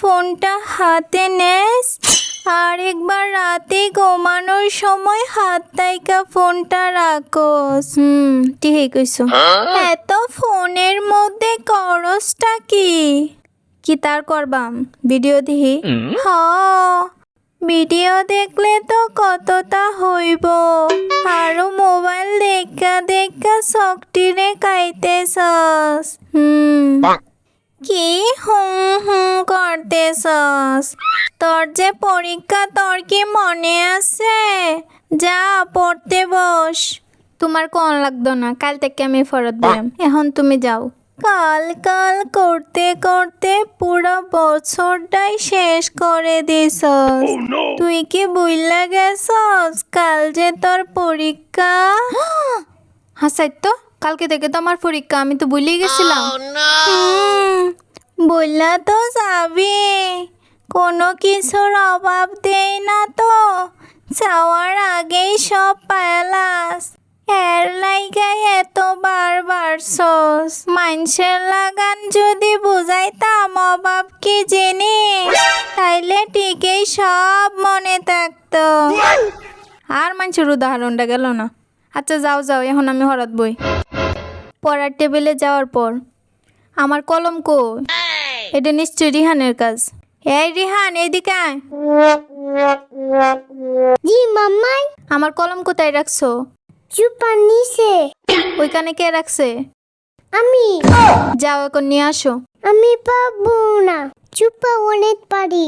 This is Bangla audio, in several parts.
ফোনটা হাতে নেস। আর একবার রাতে ঘুমানোর সময় হাত তাইকা ফোনটা রাখোস। হুম ঠিক কইছো। এত ফোনের মধ্যে করসটা কি? কি তার করবাম? ভিডিও দিহি? হ ভিডিও দেখলে তো কতটা হইব। আরও মোবাইল দেখা দেখা শক্তিরে কাইতেছস হুম। কি হুম হুম করতেছস? তোর যে পরীক্ষা তোর কি মনে আছে? যা পড়তে বস। তোমার কোন লাগতো না কাল থেকে আমি ফেরত দিলাম। এখন তুমি যাও। কাল কাল করতে করতে পুরো বছরটাই শেষ করে দিছস। তুই কি বুইলা গেছস? কাল যে তোর পরীক্ষা? হাসাই তো কালকে থেকে তো আমার পরীক্ষা আমি তো ভুলেই গেছিলাম। হুম, বললা তো যাবি। কোনো কিছুর অভাব দেই না তো। যাওয়ার আগেই সব পায়ালাস এর লাইগাই এত বারবার সস মানুষের লাগান যদি বুঝাইতাম অভাব কি জিনিস তাইলে ঠিকই সব মনে থাকতো। আর মানুষের উদাহরণটা গেল না। আচ্ছা যাও যাও এখন আমি হঠাৎ বই। পড়ার টেবিলে যাওয়ার পর আমার কলম কো এটা নিশ্চয়ই রিহানের কাজ। এই রিহান এদিকে আয়। জি মাম্মাই। আমার কলম কোথায় রাখছো? চুপা নিছে ওইখানে কে রাখছে? আমি। যাও এখন নিয়ে আসো। আমি পাবো না। চুপা অনেক পারি।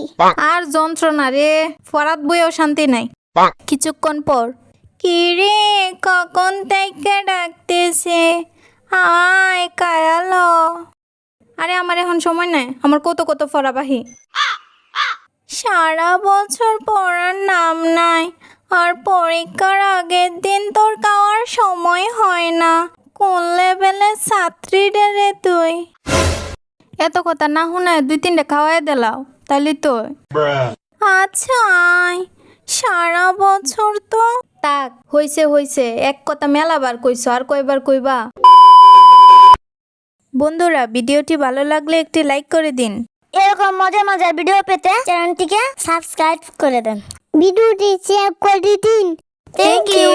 আর যন্ত্রণা রে ফরাত বইও শান্তি নাই। কিছুক্ষণ পর কি রে কখন থেকে ডাকতেছে? আয় কায়ালো। আরে আমার এখন সময় নাই, আমার কত কত ফরাবাহি। সারা বছর পড়ার নাম নাই, আর পরীক্ষার আগের দিন তোর খাওয়ার সময় হয় না। কোন লেভেলের ছাত্রী রে তুই? এত কথা না শুনে দুই তিনটা খাওয়াই দিলাও তাহলে তো আচ্ছা। সারা বছর তো তাক হইছে হইছে। এক কথা মেলাবার কইছো, আর কয়বার কইবা? বন্ধুরা ভিডিওটি ভালো লাগলে একটি লাইক করে দিন। এরকম মজার মজার ভিডিও পেতে চ্যানেলটিকে সাবস্ক্রাইব করে দেন। ভিডিওটি শেয়ার করে দিন। Thank you